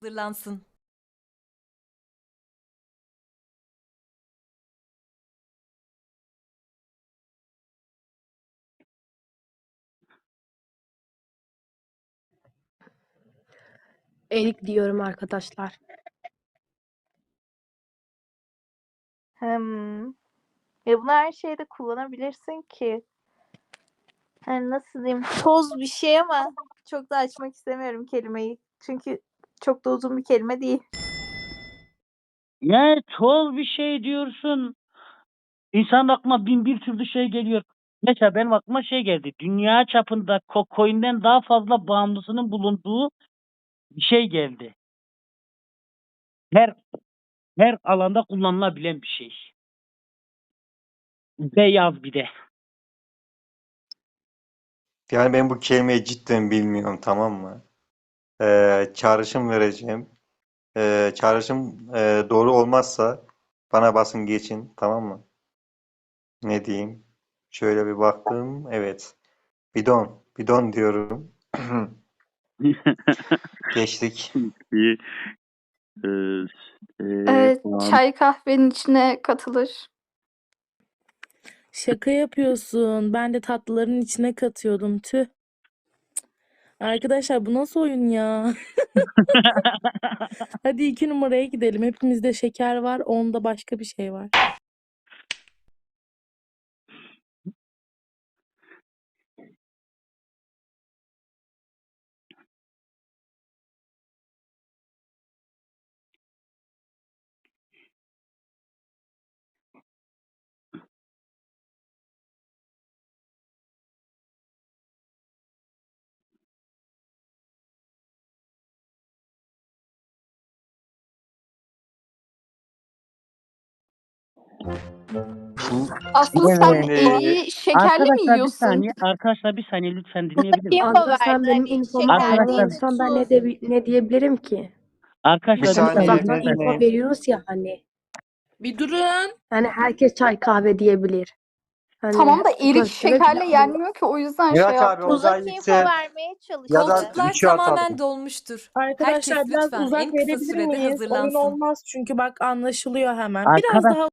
hazırlansın. Erik diyorum arkadaşlar. Hmm. Ya bunu her şeyde kullanabilirsin ki. Hani nasıl diyeyim? Toz bir şey ama çok da açmak istemiyorum kelimeyi. Çünkü çok da uzun bir kelime değil. Ya çoğul bir şey diyorsun. İnsan aklına bin bir türlü şey geliyor. Mesela benim aklıma şey geldi. Dünya çapında kokoinden daha fazla bağımlısının bulunduğu bir şey geldi. Her her alanda kullanılabilen bir şey. Beyaz bir de. Yani ben bu kelimeyi cidden bilmiyorum tamam mı? Ee, çağrışım vereceğim. Ee, çağrışım e, doğru olmazsa bana basın geçin tamam mı? Ne diyeyim? Şöyle bir baktım. Evet. Bidon. Bidon diyorum. Geçtik. Bir, e, e, Evet, tamam. çay kahvenin içine katılır. Şaka yapıyorsun. Ben de tatlıların içine katıyordum. Tüh. Arkadaşlar bu nasıl oyun ya? Hadi iki numaraya gidelim. Hepimizde şeker var. Onda başka bir şey var. Aslında sen eriği şekerli mi Arkadaşlar bir yiyorsun? saniye. Arkadaşlar bir saniye lütfen dinleyebilir miyim? Kim Arda sen verdi? benim Hani infomu şeker Arkadaşlar- verdiğin değil, son ben ne, de, ne diyebilirim ki? Arkadaşlar Bir saniye. Zaten info veriyoruz ya hani. Bir durun. Yani herkes çay kahve diyebilir. Hani Tamam da erik göstere şekerle bile- yenmiyor ki o yüzden şey abi, yaptım. Uzak info gitse- vermeye. Ya da Koltuklar atalım. tamamen dolmuştur. Arkadaşlar Herkes biraz lütfen uzak en kısa verebilir sürede miyiz? Oyun hazırlansın. olmaz çünkü bak anlaşılıyor hemen. Biraz Arkadaş- daha